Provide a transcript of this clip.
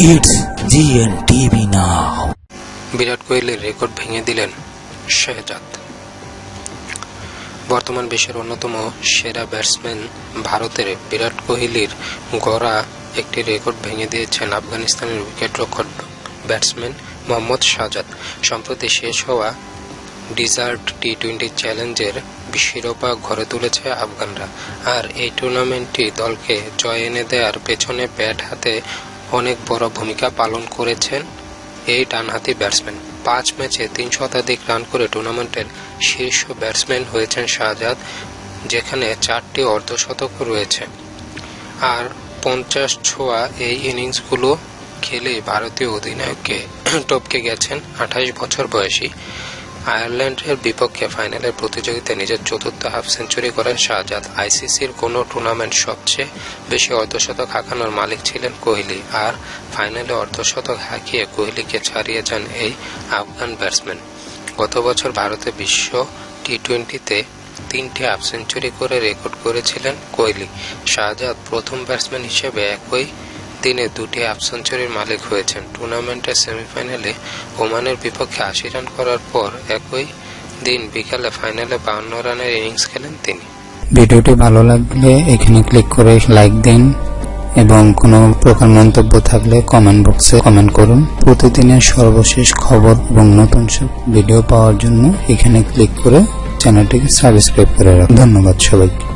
It's GN TV now. বিরাট কোহলির record ভেঙে দিলেন শেহজাদ। বর্তমান বিশ্বের অন্যতম সেরা ব্যাটসম্যান ভারতের বিরাট কোহলির গড়া একটি রেকর্ড ভেঙে দিয়েছেন আফগানিস্তানের উইকেটরক্ষক ব্যাটসম্যান মোহাম্মদ শাহজাদ সম্প্রতি শেষ হওয়া ডিজার্ট টি টোয়েন্টি চ্যালেঞ্জের শিরোপা ঘরে তুলেছে আফগানরা। আর এই টুর্নামেন্টটি দলকে জয় এনে দেওয়ার পেছনে ব্যাট হাতে অনেক বড় ভূমিকা পালন করেছেন এই ডানহাতি ব্যাটসম্যান। পাঁচ ম্যাচে তিন শতাধিক রান করে টুর্নামেন্টের শীর্ষ ব্যাটসম্যান হয়েছেন শাহজাদ, যেখানে চারটি অর্ধশতক রয়েছে। আর পঞ্চাশ ছোঁয়া এই ইনিংসগুলো খেলে ভারতীয় অধিনায়ককে টপকে গেছেন আঠাশ বছর বয়সী আয়ারল্যান্ডের বিপক্ষে ফাইনালের প্রতিযোগিতায় নিজের চতুর্থ হাফ সেঞ্চুরি করেন শাহজাদ। আইসিসির কোনো টুর্নামেন্ট সবচেয়ে বেশি অর্ধশতক হাঁকানোর মালিক ছিলেন কোহলি। আর ফাইনালে অর্ধশতক হাঁকিয়ে কোহলিকে ছাড়িয়ে যান এই আফগান ব্যাটসম্যান। গত বছর ভারতে বিশ্ব টি টোয়েন্টিতে তিনটি হাফ সেঞ্চুরি করে রেকর্ড করেছিলেন কোহলি। শাহজাদ প্রথম ব্যাটসম্যান হিসেবে একই দিনে দুটি হাফ সেঞ্চুরির মালিক হয়েছেন। টুর্নামেন্টের সেমিফাইনালে ওমানের বিপক্ষে আশি রান করার পর একই দিন বিকালে ফাইনালে বাউন্ন রানের ইনিংস খেলেন তিনি। ভিডিওটি ভালো লাগলে এখানে ক্লিক করে লাইক দিন এবং কোনো প্রকার মন্তব্য থাকলে কমেন্ট বক্সে কমেন্ট করুন। প্রতিদিনের সর্বশেষ খবর এবং নতুন সব ভিডিও পাওয়ার জন্য এখানে ক্লিক করে চ্যানেলটিকে সাবস্ক্রাইব করে রাখুন। ধন্যবাদ সবাইকে।